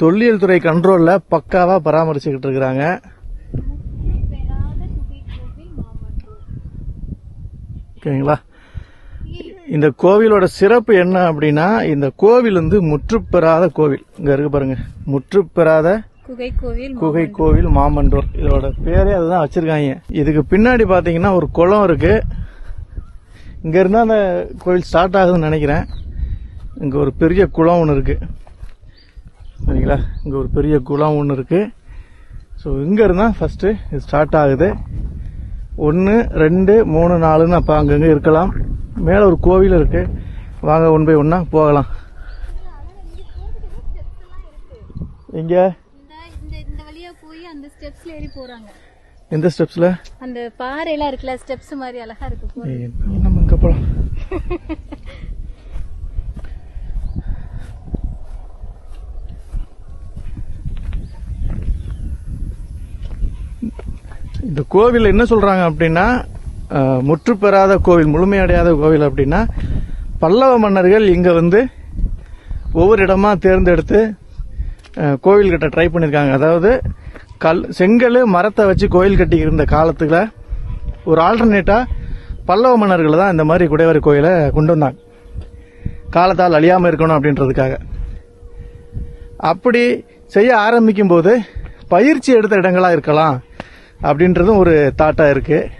தொல்லியல் துறை கண்ட்ரோலில் பக்காவாக பராமரிச்சுக்கிட்டு இருக்கிறாங்க. ஓகேங்களா? இந்த கோவிலோட சிறப்பு என்ன அப்படின்னா இந்த கோவில் வந்து முற்றுப்பெறாத கோவில். இங்க இருக்கு பாருங்க. முற்றுப்பெறாத குகை கோவில் குகை கோவில் மாமண்டூர் இதோட பேரே அதுதான் வச்சிருக்காங்க. இதுக்கு பின்னாடி பாத்தீங்கன்னா ஒரு குளம் இருக்கு. இங்க இருந்தா அந்த கோவில் ஸ்டார்ட் ஆகுதுன்னு நினைக்கிறேன். இங்க ஒரு பெரிய குளம் ஒன்று இருக்கு. சரிங்களா? இங்க ஒரு பெரிய குளம் ஒன்று இருக்கு. ஸோ இங்க இருந்தா ஃபர்ஸ்ட் இது ஸ்டார்ட் ஆகுது. ஒன்று ரெண்டு மூணு நாலுன்னு அப்போ அங்கங்கே இருக்கலாம். மேலே ஒரு கோவில் இருக்கு. வாங்க ஒன் பை ஒன்னா போகலாம். இங்க இந்த இந்த இந்த வழியா போய் அந்த ஸ்டெப்ஸ்ல ஏறி போறாங்க. எந்த ஸ்டெப்ஸ்ல அந்த பாறையெல்லாம் இருக்குல்ல ஸ்டெப்ஸ் மாதிரி அழகா இருக்கு. நம்ம இங்க போலாம். இந்த கோவில் என்ன சொல்றாங்க அப்படின்னா முற்று பெறாத கோவில் முழுமையடையாத கோவில் அப்படின்னா பல்லவ மன்னர்கள் இங்க வந்து ஒவ்வொரு இடமா தேர்ந்தெடுத்து கோவில் கட்ட ட்ரை பண்ணியிருக்காங்க அதாவது கல் செங்கல் மரத்தை வச்சு கோயில் கட்டி இருந்த காலத்துல ஒரு ஆல்டர்னேட்டா பல்லவ மன்னர்கள் தான் இந்த மாதிரி குடைவரை கோயிலை கொண்டு வந்தாங்க. காலத்தால் அழியாமல் இருக்கணும் அப்படின்றதுக்காக. அப்படி செய்ய ஆரம்பிக்கும் போது பயிற்சி எடுத்த இடங்களாக இருக்கலாம். அப்படின்றதும் ஒரு தாட்டாக இருக்குது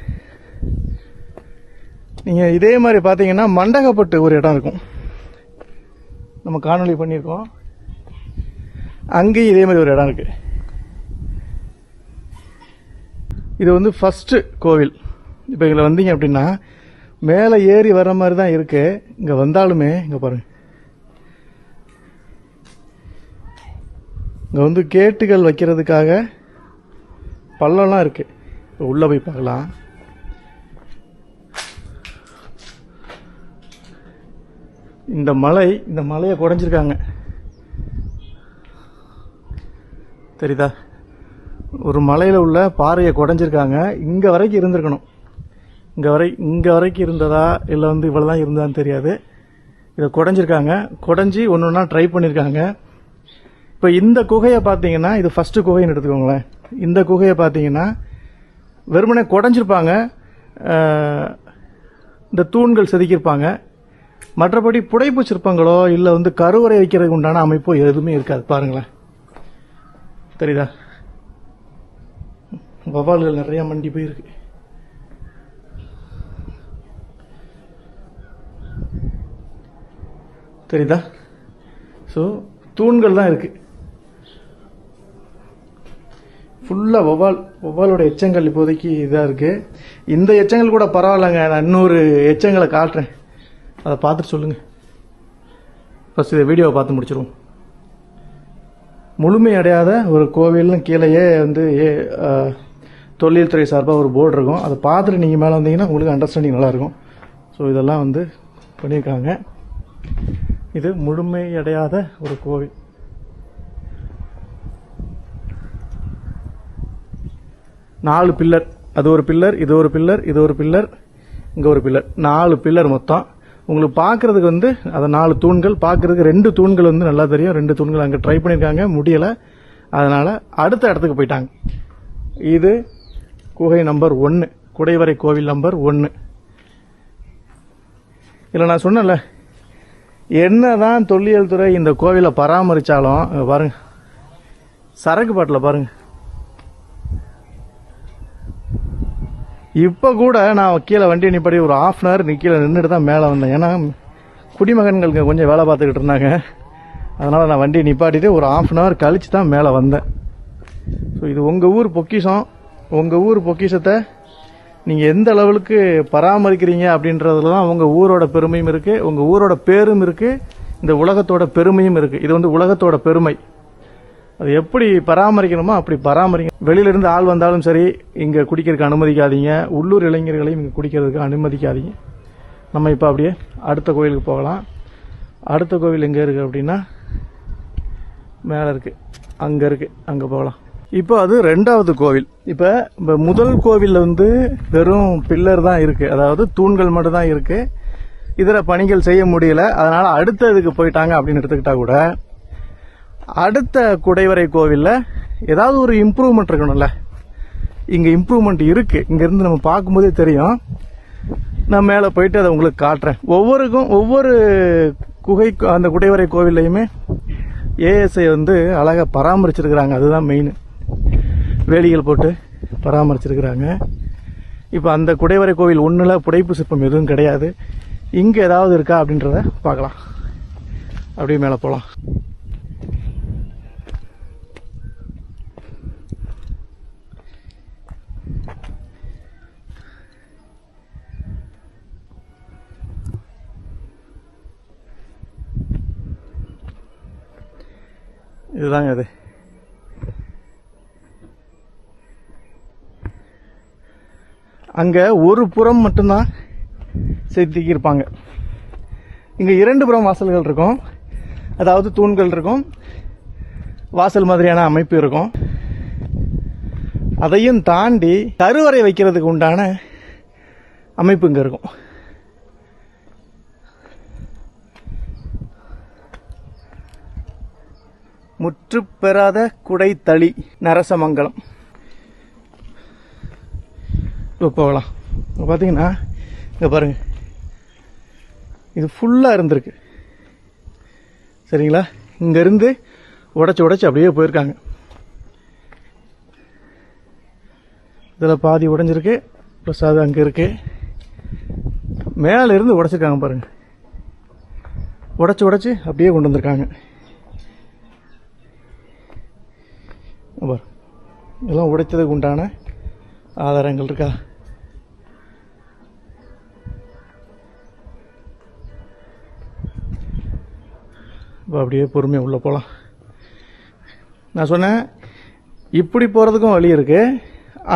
நீங்கள் இதே மாதிரி பார்த்தீங்கன்னா மண்டகப்பட்டு ஒரு இடம் இருக்கும். நம்ம காணொளி பண்ணியிருக்கோம். அங்கேயும் இதே மாதிரி ஒரு இடம் இருக்குது இது வந்து ஃபஸ்ட்டு கோவில். இப்போ இதில் வந்தீங்க அப்படின்னா மேலே ஏறி வர மாதிரி தான் இருக்குது இங்கே வந்தாலுமே இங்கே பாருங்கள் இங்கே வந்து கேட்டுகள் வைக்கிறதுக்காக பள்ளம்லாம் இருக்கு. இப்போ உள்ளே போய் பார்க்கலாம். இந்த மலை இந்த மலையை குறைஞ்சிருக்காங்க தெரியுதா? ஒரு மலையில் உள்ள பாறையை குடைஞ்சிருக்காங்க. இங்கே வரைக்கும் இருந்திருக்கணும். இங்கே வரை இங்கே வரைக்கும் இருந்ததா இல்லை வந்து இவ்வளவுதான் இருந்தான்னு தெரியாது. இதை குடைஞ்சிருக்காங்க. குடைஞ்சி ஒன்று ஒன்றா ட்ரை பண்ணியிருக்காங்க இப்போ இந்த குகையை பார்த்தீங்கன்னா இது ஃபஸ்ட்டு குகைன்னு எடுத்துக்கோங்களேன். இந்த குகையை பார்த்தீங்கன்னா வெறுமனே குடஞ்சிருப்பாங்க. இந்த தூண்கள் செதுக்கியிருப்பாங்க. மற்றபடி புடைப்பு சிற்பங்களோ இல்லை வந்து கருவறை வைக்கிறதுக்கு உண்டான அமைப்போ எதுவுமே இருக்காது. பாருங்களேன். தெரியுதா? வவால்கள் நிறைய மண்டி போயிருக்கு. தெரியுதா? ஸோ தூண்கள் தான் இருக்குது ஃபுல்லாக வவ்வால் வவ்வாலோட எச்சங்கள் இப்போதைக்கு இதாக இருக்குது இந்த எச்சங்கள் கூட பரவாயில்லைங்க. நான் இன்னொரு எச்சங்களை காட்டுறேன். அதை பார்த்துட்டு சொல்லுங்கள் ஃபஸ்ட் இதை வீடியோவை பார்த்து முடிச்சிருவோம். முழுமை அடையாத ஒரு கோவில்னு கீழேயே வந்து ஏ- தொழில்துறை துறை சார்பாக ஒரு போர்டு இருக்கும். அதை பார்த்துட்டு நீங்கள் மேலே வந்தீங்கன்னா உங்களுக்கு அண்டர்ஸ்டாண்டிங் நல்லாயிருக்கும் ஸோ இதெல்லாம் வந்து பண்ணியிருக்காங்க. இது முழுமை அடையாத ஒரு கோவில். நாலு பில்லர். அது ஒரு பில்லர் இது ஒரு பில்லர் இது ஒரு பில்லர் இங்கே ஒரு பில்லர். நாலு பில்லர் மொத்தம். உங்களுக்கு பார்க்கறதுக்கு வந்து அதை நாலு தூண்கள் பார்க்கறதுக்கு ரெண்டு தூண்கள் வந்து நல்லா தெரியும். ரெண்டு தூண்கள் அங்கே ட்ரை பண்ணியிருக்காங்க முடியலை. அதனால் அடுத்த இடத்துக்கு போயிட்டாங்க. இது குகை நம்பர் ஒன்று குடைவரை கோவில் நம்பர் ஒன்று இல்லை நான் சொன்னேன்ல. என்னதான் தொல்லியல் துறை இந்த கோவிலை பராமரித்தாலும் பாருங்கள் சரக்கு பாட்டில் பாருங்கள் இப்போ கூட நான் கீழே வண்டி நிப்படி ஒரு ஆஃப் அன் ஹவர் கீழே நின்றுட்டு தான் மேலே வந்தேன். ஏன்னா குடிமகன்களுக்கு கொஞ்சம் வேலை பார்த்துக்கிட்டு இருந்தாங்க. அதனால் நான் வண்டியை நிப்பாட்டிட்டு ஒரு ஆஃப் அன் ஹவர் கழித்து தான் மேலே வந்தேன். ஸோ இது உங்கள் ஊர் பொக்கிஷம். உங்கள் ஊர் பொக்கிஷத்தை நீங்கள் எந்த அளவுக்கு பராமரிக்கிறீங்க அப்படின்றதுல தான் உங்கள் ஊரோட பெருமையும் இருக்குது உங்கள் ஊரோட பேரும் இருக்குது இந்த உலகத்தோட பெருமையும் இருக்குது இது வந்து உலகத்தோட பெருமை. அது எப்படி பராமரிக்கணுமோ அப்படி பராமரிக்கணும் வெளியிலிருந்து ஆள் வந்தாலும் சரி இங்கே குடிக்கிறதுக்கு அனுமதிக்காதீங்க. உள்ளூர் இளைஞர்களையும் இங்கே குடிக்கிறதுக்கு அனுமதிக்காதீங்க. நம்ம இப்போ அப்படியே அடுத்த கோயிலுக்கு போகலாம். அடுத்த கோவில் எங்கே இருக்குது அப்படின்னா மேலே இருக்குது அங்கே இருக்குது அங்கே போகலாம். இப்போ அது ரெண்டாவது கோவில். இப்போ இப்போ முதல் கோவிலில் வந்து வெறும் பில்லர் தான் இருக்குது அதாவது தூண்கள் மட்டும் தான் இதில் இதர பணிகள் செய்ய முடியல. அதனால் அடுத்த இதுக்கு போயிட்டாங்க அப்படின்னு எடுத்துக்கிட்டால் கூட அடுத்த குடைவரை கோவிலில் ஏதாவது ஒரு இம்ப்ரூவ்மெண்ட் இருக்கணும்ல. இங்கே இம்ப்ரூவ்மெண்ட் இருக்குது இங்கேருந்து நம்ம பார்க்கும்போதே தெரியும். நான் மேலே போயிட்டு அதை உங்களுக்கு காட்டுறேன். ஒவ்வொருக்கும் ஒவ்வொரு குகை அந்த குடைவரை கோவில்லையுமே ஏஎஸ்ஐ வந்து அழகாக பராமரிச்சிருக்கிறாங்க. அதுதான் மெயின் வேலிகள் போட்டு பராமரிச்சிருக்கிறாங்க. இப்போ அந்த குடைவரை கோவில் ஒன்றில் புடைப்பு சிற்பம் எதுவும் கிடையாது. இங்கே ஏதாவது இருக்கா அப்படின்றத பார்க்கலாம். அப்படியே மேலே போகலாம் இதுதாங்க அது அங்கே ஒரு புறம் மட்டும்தான் செதுக்கியிருப்பாங்க இங்கே இரண்டு புறம் வாசல்கள் இருக்கும். அதாவது தூண்கள் இருக்கும். வாசல் மாதிரியான அமைப்பு இருக்கும். அதையும் தாண்டி கருவறை வைக்கிறதுக்கு உண்டான அமைப்பு இங்கே இருக்கும். முற்றுப்பெறாத குடைத்தளி நரசமங்கலம். இப்போ போகலாம். இப்போ பார்த்தீங்கன்னா இங்கே பாருங்க. இது ஃபுல்லாக இருந்திருக்கு. சரிங்களா? இங்கேருந்து உடச்சி உடச்சி அப்படியே போயிருக்காங்க. இதில் பாதி உடைஞ்சிருக்கு ப்ளஸ் அது அங்கே இருக்கு. மேலே இருந்து உடைச்சிருக்காங்க பாருங்கள் உடச்சி உடச்சி அப்படியே கொண்டு வந்திருக்காங்க பாரு இதெல்லாம் உடைத்ததுக்கு உண்டான ஆதாரங்கள் இருக்கா? இப்போ அப்படியே பொறுமையாக உள்ளே போகலாம் நான் சொன்னேன் இப்படி போகிறதுக்கும் வழி இருக்குது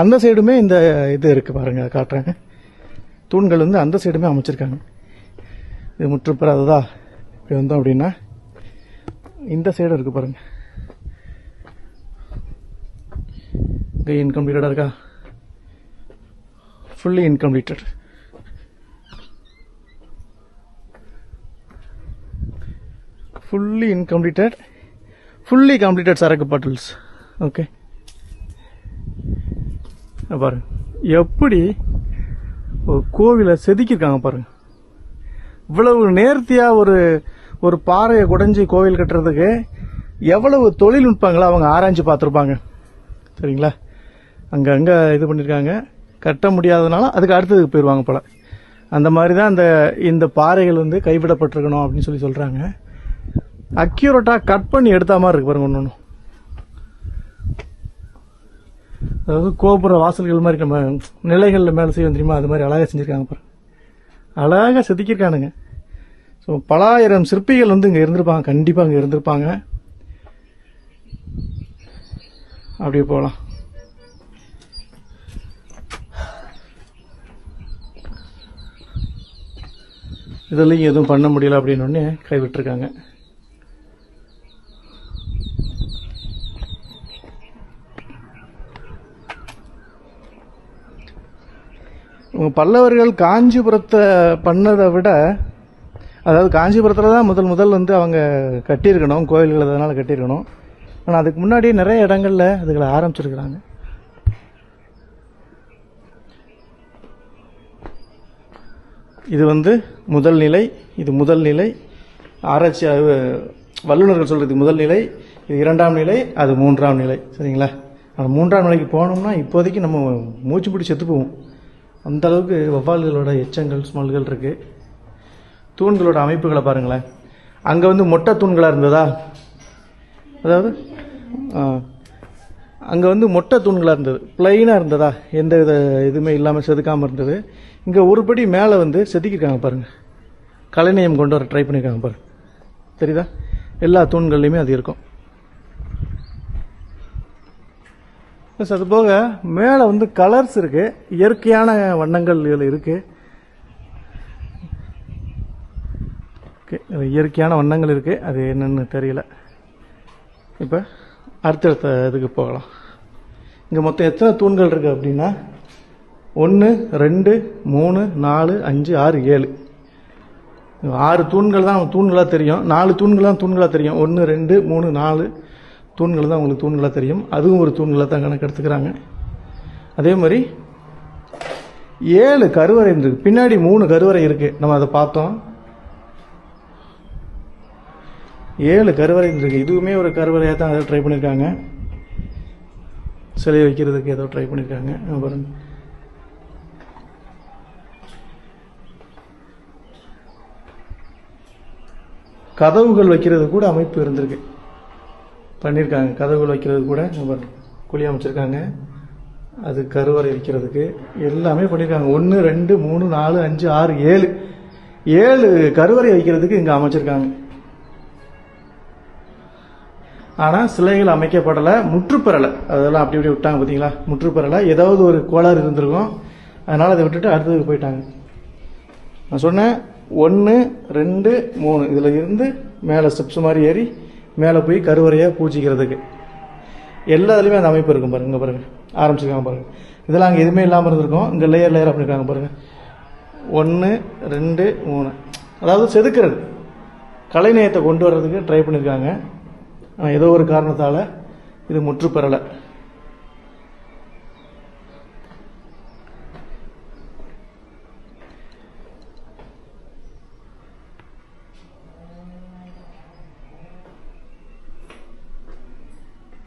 அந்த சைடுமே இந்த இது இருக்குது பாருங்கள் காட்டுறேன். தூண்கள் வந்து அந்த சைடுமே அமைச்சிருக்காங்க. இது முற்றுப்பெறாததா இப்படி வந்தோம் அப்படின்னா இந்த சைடு இருக்குது பாருங்கள் இங்கே இன்கம்ப்ளீட்டடாக இருக்கா? Fully incompleted fully incompleted fully completed சரக்கு பாட்டில்ஸ். ஓகே பாரு எப்படி ஒரு கோவிலை செதுக்கியிருக்காங்க பாருங்க. இவ்வளவு நேர்த்தியாக ஒரு ஒரு பாறையை குடைஞ்சி கோவில் கட்டுறதுக்கு எவ்வளவு தொழில்நுட்பங்களை அவங்க ஆராய்ஞ்சு பார்த்துருப்பாங்க. சரிங்களா? அங்கங்கே இது பண்ணியிருக்காங்க கட்ட முடியாதனால அதுக்கு அடுத்ததுக்கு போயிடுவாங்க போல். அந்த மாதிரி தான் அந்த இந்த பாறைகள் வந்து கைவிடப்பட்டிருக்கணும் அப்படின்னு சொல்லி சொல்கிறாங்க அக்யூரட்டாக கட் பண்ணி எடுத்த மாதிரி இருக்கு பாருங்க ஒன்று அதாவது கோபுர வாசல்கள் மாதிரி நம்ம நிலைகளில் மேலே செய்வோம் தெரியுமா? அது மாதிரி அழகாக செஞ்சுருக்காங்க பாருங்க. அழகாக செதுக்கியிருக்கானுங்க. ஸோ பலாயிரம் சிற்பிகள் வந்து இங்கே இருந்திருப்பாங்க. கண்டிப்பாக இங்கே இருந்திருப்பாங்க. அப்படியே போகலாம் இதுலேயும் எதுவும் பண்ண முடியல அப்படின்னு உடனே கைவிட்டிருக்காங்க பல்லவர்கள் காஞ்சிபுரத்தை பண்ணதை விட அதாவது காஞ்சிபுரத்தில் தான் முதல் முதல் வந்து அவங்க கட்டியிருக்கணும் கோயில்கள் அதனால் கட்டியிருக்கணும். ஆனால் அதுக்கு முன்னாடி நிறைய இடங்களில் அதுகளை ஆரம்பிச்சிருக்கிறாங்க. இது வந்து முதல் நிலை இது முதல் நிலை. ஆராய்ச்சி வல்லுநர்கள் சொல்கிறது முதல் நிலை இது இரண்டாம் நிலை அது மூன்றாம் நிலை. சரிங்களா? அந்த மூன்றாம் நிலைக்கு போனோம்னா இப்போதைக்கு நம்ம மூச்சு பிடி செத்து போவோம். அந்த அளவுக்கு வவ்வால்களோட எச்சங்கள் ஸ்மெல்கள் இருக்குது தூண்களோட அமைப்புகளை பாருங்களேன். அங்கே வந்து மொட்டை தூண்களாக இருந்ததா? அதாவது அங்கே வந்து மொட்டை தூண்களாக இருந்தது. பிளைனாக இருந்ததா? எந்த வித இதுவுமே இல்லாமல் செதுக்காமல் இருந்தது. இங்கே ஒரு படி மேலே வந்து செதுக்கியிருக்காங்க பாருங்கள் கலைநயம் கொண்டு வர ட்ரை பண்ணியிருக்காங்க பாருங்கள் தெரியுதா? எல்லா தூண்கள்லையுமே அது இருக்கும். ப்ளஸ் அது போக மேலே வந்து கலர்ஸ் இருக்குது இயற்கையான வண்ணங்கள் இதில் இருக்குது இயற்கையான வண்ணங்கள் இருக்குது அது என்னென்னு தெரியல. இப்போ அடுத்தடுத்த இதுக்கு போகலாம். இங்கே மொத்தம் எத்தனை தூண்கள் இருக்குது அப்படின்னா? ஒன்று ரெண்டு மூணு நாலு அஞ்சு ஆறு ஏழு. ஆறு தூண்கள் தான் தூண்களாக தெரியும். நாலு தூண்கள் தான் தூண்களாக தெரியும். ஒன்று ரெண்டு மூணு நாலு தூண்கள் தான் உங்களுக்கு தூண்களாக தெரியும். அதுவும் ஒரு தூண்களாக தான் கணக்கு எடுத்துக்கிறாங்க. அதே மாதிரி ஏழு கருவறை இருக்குது பின்னாடி மூணு கருவறை இருக்குது நம்ம அதை பார்த்தோம். ஏழு கருவறை இருக்குது இதுவுமே ஒரு கருவறையாக தான் அதை ட்ரை பண்ணியிருக்காங்க சிலை வைக்கிறதுக்கு ஏதோ ட்ரை பண்ணியிருக்காங்க அப்புறம் கதவுகள் வைக்கிறது கூட அமைப்பு இருந்திருக்கு. பண்ணியிருக்காங்க கதவுகள் வைக்கிறது கூட அப்புறம் குழி அமைச்சிருக்காங்க. அது கருவறை வைக்கிறதுக்கு எல்லாமே பண்ணியிருக்காங்க ஒன்று ரெண்டு மூணு நாலு அஞ்சு ஆறு ஏழு. ஏழு கருவறை வைக்கிறதுக்கு இங்கே அமைச்சிருக்காங்க. ஆனால் சிலைகள் அமைக்கப்படலை முற்றுப்பெறலை. அதெல்லாம் அப்படி இப்படி விட்டாங்க பார்த்தீங்களா? முற்றுப்பெறலை. ஏதாவது ஒரு கோளாறு இருந்திருக்கும். அதனால் அதை விட்டுட்டு அடுத்ததுக்கு போயிட்டாங்க. நான் சொன்னேன் ஒன்று ரெண்டு மூணு. இதில் இருந்து மேலே ஸ்டெப்ஸ் மாதிரி ஏறி மேலே போய் கருவறையாக பூஜிக்கிறதுக்கு. எல்லா இதுலேயுமே அந்த அமைப்பு இருக்கும் பாருங்க பாருங்கள் பாருங்க. ஆரம்பிச்சிருக்காங்க பாருங்கள் இதெல்லாம் அங்கே எதுவுமே இல்லாமல் இருந்திருக்கும். இங்கே லேயர் லேயர் பண்ணியிருக்காங்க பாருங்கள் ஒன்று ரெண்டு மூணு. அதாவது செதுக்கிறது. கலைநயத்தை கொண்டு வர்றதுக்கு ட்ரை பண்ணியிருக்காங்க ஆனால் ஏதோ ஒரு காரணத்தால் இது முற்று பெறலை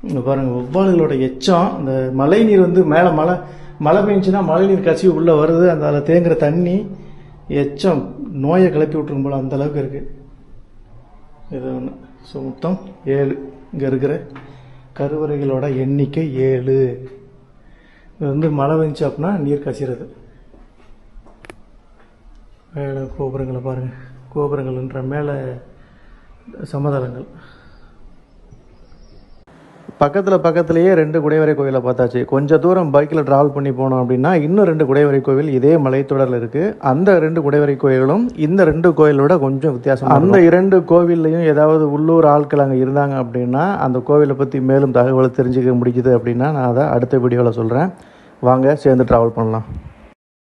இங்கே பாருங்கள் ஒவ்வாளுகளோட எச்சம் இந்த மழை நீர் வந்து மேலே மழை மழை பெஞ்சுன்னா மழை நீர் கசிவு உள்ளே வருது அந்த அதில் தேங்குற தண்ணி எச்சம் நோயை கிளப்பி விட்டுரும் போல அந்த அளவுக்கு இது ஒன்று ஸோ மொத்தம் ஏழு இங்கே இருக்கிற கருவறைகளோட எண்ணிக்கை ஏழு. இது வந்து மழை வந்துச்சு அப்படின்னா நீர் கசிறது. மேலே கோபுரங்களை பாருங்கள் கோபுரங்கள்ன்ற மேலே சமதளங்கள். பக்கத்தில் பக்கத்துலேயே ரெண்டு குடைவரை கோவிலை பார்த்தாச்சு. கொஞ்சம் தூரம் பைக்கில் ட்ராவல் பண்ணி போனோம் அப்படின்னா இன்னும் ரெண்டு குடைவரை கோவில் இதே மலைத்தொடரில் இருக்குது அந்த ரெண்டு குடைவரை கோயில்களும் இந்த ரெண்டு கோயிலோட கொஞ்சம் வித்தியாசம் அந்த இரண்டு கோவில்லையும் ஏதாவது உள்ளூர் ஆட்கள் அங்கே இருந்தாங்க அப்படின்னா அந்த கோவிலை பற்றி மேலும் தகவலை தெரிஞ்சுக்க முடியுது அப்படின்னா நான் அதை அடுத்த வீடியோவில் சொல்கிறேன் வாங்க சேர்ந்து ட்ராவல் பண்ணலாம்.